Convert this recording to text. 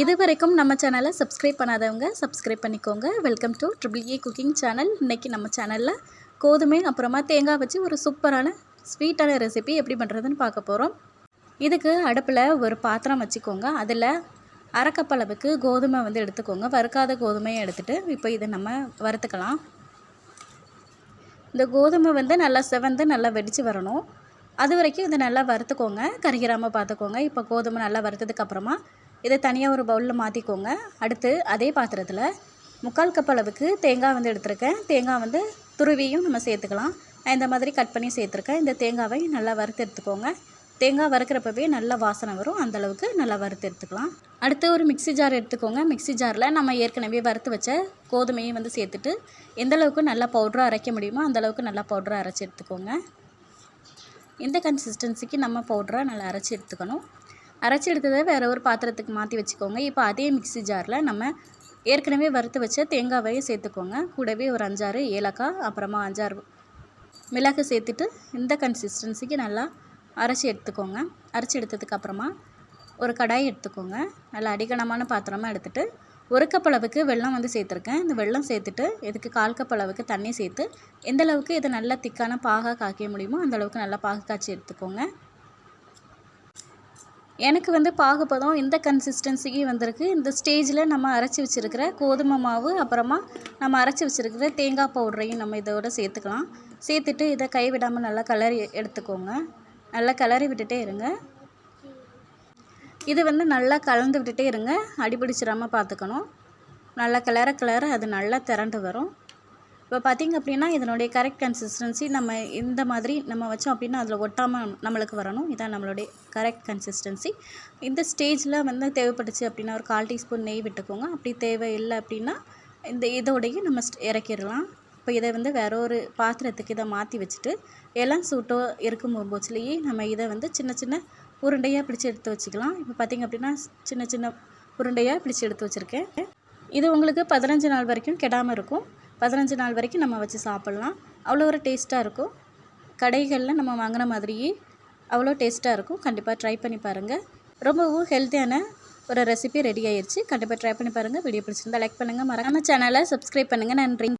இது வரைக்கும் நம்ம சேனலை சப்ஸ்கிரைப் பண்ணாதவங்க சப்ஸ்கிரைப் பண்ணிக்கோங்க. Welcome to triple A cooking channel இன்றைக்கி நம்ம சேனலில் கோதுமை அப்புறமா தேங்காய் வச்சு ஒரு சூப்பரான ஸ்வீட்டான ரெசிபி எப்படி பண்ணுறதுன்னு பார்க்க போகிறோம் இதுக்கு அடுப்பில் ஒரு பாத்திரம் வச்சுக்கோங்க. அதில் அரைக்கப் அளவுக்கு கோதுமை வந்து எடுத்துக்கோங்க. வறுக்காத கோதுமையை எடுத்துகிட்டு இப்போ இதை நம்ம வறுத்துக்கலாம். இந்த கோதுமை வந்து நல்லா செவந்து நல்லா வெடித்து வரணும். அது வரைக்கும் இதை நல்லா வறுத்துக்கோங்க. கருகிராமல் பார்த்துக்கோங்க. இப்போ கோதுமை நல்லா வறுத்ததுக்கப்புறமா இதை தனியாக ஒரு பவுலில் மாற்றிக்கோங்க அடுத்து அதே பாத்திரத்தில் முக்கால் கப் அளவுக்கு தேங்காய் வந்து எடுத்திருக்கேன். தேங்காய் வந்து துருவியும் நம்ம சேர்த்துக்கலாம். நான் இந்த மாதிரி கட் பண்ணி சேர்த்துருக்கேன். இந்த தேங்காவை நல்லா வறுத்து எடுத்துக்கோங்க. தேங்காய் வறுக்கிறப்பவே நல்ல வாசனை வரும். அந்தளவுக்கு நல்லா வறுத்து எடுத்துக்கலாம். அடுத்து ஒரு மிக்சி ஜார் எடுத்துக்கோங்க. மிக்சி ஜாரில் நம்ம ஏற்கனவே வறுத்து வச்ச கோதுமையும் வந்து சேர்த்துட்டு எந்தளவுக்கு நல்லா பவுட்ராக அரைக்க முடியுமோ அந்தளவுக்கு நல்லா பவுட்ராக அரைச்சி எடுத்துக்கோங்க. இந்த கன்சிஸ்டன்சிக்கு நம்ம பவுட்ராக நல்லா அரைச்சி எடுத்துக்கணும். அரைச்சி எடுத்ததை வேறு ஒரு பாத்திரத்துக்கு மாற்றி வச்சுக்கோங்க. இப்போ அதே மிக்சி ஜாரில் நம்ம ஏற்கனவே வறுத்து வச்ச தேங்காவையும் சேர்த்துக்கோங்க. கூடவே ஒரு அஞ்சாறு ஏலக்காய் அப்புறமா அஞ்சாறு மிளகு சேர்த்துட்டு இந்த கன்சிஸ்டன்சிக்கு நல்லா அரைச்சி எடுத்துக்கோங்க. அரைச்சி எடுத்ததுக்கப்புறமா ஒரு கடாய் எடுத்துக்கோங்க. நல்லா அடிகனமான பாத்திரமாக எடுத்துகிட்டு ஒரு கப் அளவுக்கு வெள்ளம் வந்து சேர்த்துருக்கேன். இந்த வெல்லம் சேர்த்துட்டு இதுக்கு கால் கப் அளவுக்கு தண்ணி சேர்த்து எந்த அளவுக்கு இதை நல்லா திக்கான பாகாக காய்க்க முடியுமோ அந்த அளவுக்கு நல்லா பாகு காய்ச்சி எடுத்துக்கோங்க. எனக்கு வந்து பாகுபதம் இந்த கன்சிஸ்டன்சிக்கு வந்திருக்கு. இந்த ஸ்டேஜில் நம்ம அரைச்சி வச்சுருக்கிற கோதுமை மாவு அப்புறமா நம்ம அரைச்சி வச்சுருக்கிற தேங்காய் பவுடரையும் நம்ம இதோட சேர்த்துக்கலாம். சேர்த்துட்டு இதை கைவிடாமல் நல்லா கலரி எடுத்துக்கோங்க. நல்லா கலரி விட்டுட்டே இருங்க. இது வந்து நல்லா கலந்து விட்டுட்டே இருங்க. அடிபிடிச்சிடாமல் பார்த்துக்கணும் நல்லா கிளற கிளற அது நல்லா திரண்டு வரும். இப்போ பார்த்திங்க அப்படின்னா இதனுடைய கரெக்ட் கன்சிஸ்டன்சி நம்ம இந்த மாதிரி நம்ம வச்சோம் அப்படின்னா அதில் ஒட்டாமல் நம்மளுக்கு வரணும். இதான் நம்மளுடைய கரெக்ட் கன்சிஸ்டன்சி இந்த ஸ்டேஜில் வந்து தேவைப்பட்டுச்சு அப்படின்னா ஒரு கால் டீஸ்பூன் நெய் விட்டுக்கோங்க. அப்படி தேவை இல்லை அப்படின்னா இந்த இதோடையும் நம்ம இறக்கிடலாம். இப்போ இதை வந்து வேற ஒரு பாத்திரத்துக்கு இதை மாற்றி வச்சுட்டு எல்லாம் சூட்டோ இருக்கும் போச்சுலேயே நம்ம இதை வந்து சின்ன சின்ன உருண்டையாக பிடிச்சி எடுத்து வச்சுக்கலாம். இப்போ பார்த்திங்க அப்படின்னா சின்ன சின்ன உருண்டையாக பிடிச்சி எடுத்து வச்சுருக்கேன். இது உங்களுக்கு பதினஞ்சு நாள் வரைக்கும் கெடாமல் இருக்கும். பதினஞ்சு நாள் வரைக்கும் நம்ம வச்சு சாப்பிட்லாம். அவ்வளோ ஒரு டேஸ்ட்டாக இருக்கும். கடைகளில் நம்ம வாங்கின மாதிரியே அவ்வளோ டேஸ்ட்டாக இருக்கும். கண்டிப்பாக ட்ரை பண்ணி பாருங்கள் ரொம்பவும் ஹெல்த்தியான ஒரு ரெசிபி ரெடி ஆயிடுச்சு கண்டிப்பாக ட்ரை பண்ணி பாருங்கள் வீடியோ பிடிச்சிருந்தா லைக் பண்ணுங்கள் மறக்காம சேனலை சப்ஸ்கிரைப் பண்ணுங்கள் நன்றி.